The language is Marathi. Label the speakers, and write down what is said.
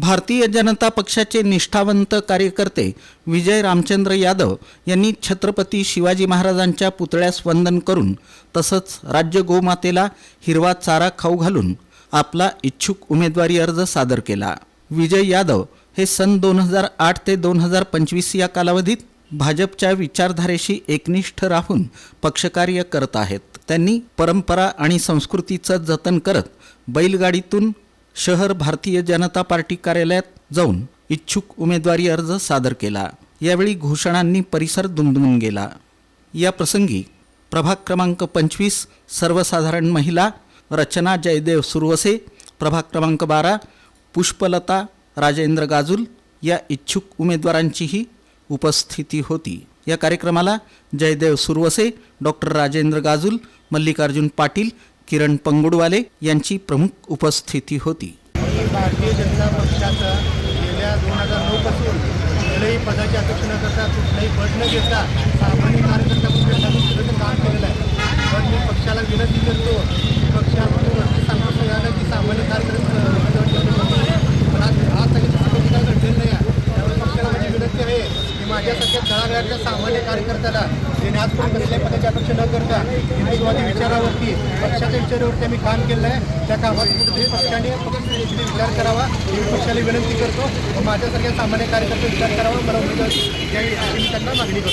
Speaker 1: भारतीय जनता पक्षाचे निष्ठावंत कार्यकर्ते विजय रामचंद्र यादव यांनी छत्रपती शिवाजी महाराजांच्या पुतळ्यास वंदन करून तसंच राज्य गोमातेला हिरवा चारा खाऊ घालून आपला इच्छुक उमेदवारी अर्ज सादर केला. विजय यादव हे सन दोन हजार आठ ते दोन हजार पंचवीस या कालावधीत भाजपच्या विचारधारेशी एकनिष्ठ राहून पक्षकार्य करत आहेत. त्यांनी परंपरा आणि संस्कृतीचं जतन करत बैलगाडीतून शहर भारतीय जनता पार्टी कार्यालयात जाऊन इच्छुक उमेदवारी अर्ज सादर केला. यावेळी घोषणांनी परिसर दुमदुमून गेला. या प्रसंगी प्रभाग क्रमांक पंचवीस सर्वसाधारण महिला रचना जयदेव सुरवसे प्रभाग क्रमांक बारा पुष्पलता राजेंद्र गाजुल या इच्छुक उमेदवारांचीही उपस्थिती होती. या कार्यक्रमाला जयदेव सुरवसे डॉक्टर राजेंद्र गाजुल मल्लिकार्जुन पाटील किरण पंगुडवाले यांची प्रमुख उपस्थिती होती.
Speaker 2: भारतीय जनता पक्षाचं गेल्या दोन हजार नऊपासून कुठल्याही पदाची अपेक्षा न करता कुठलाही पद न घेता सामान्य कार्यकर्ता म्हणून काम केलेलं आहे. पण मी पक्षाला विनंती करतो की पक्षामध्ये वरती सांगतो की सामान्य कार्यकर्ता पण आज आज काय घडलेलं नाही आहे. त्यामुळे पक्षाला माझी विनंती आहे की माझ्यासारख्या तळागाळातल्या सामान्य कार्यकर्त्याला ज्याने पण कसल्याही पदाची अपेक्षा न करता हिंदुत्वादी पक्षाच्या आम्ही काम केलं आहे. त्या कामात कुठेतरी पक्षाने पक्षाने विचार करावा. मी पक्षाला विनंती करतो. माझ्यासारख्या सामान्य कार्यकर्ते विचार करावा. मला उमेदवारी द्यावी अशी त्यांना मागणी करतो.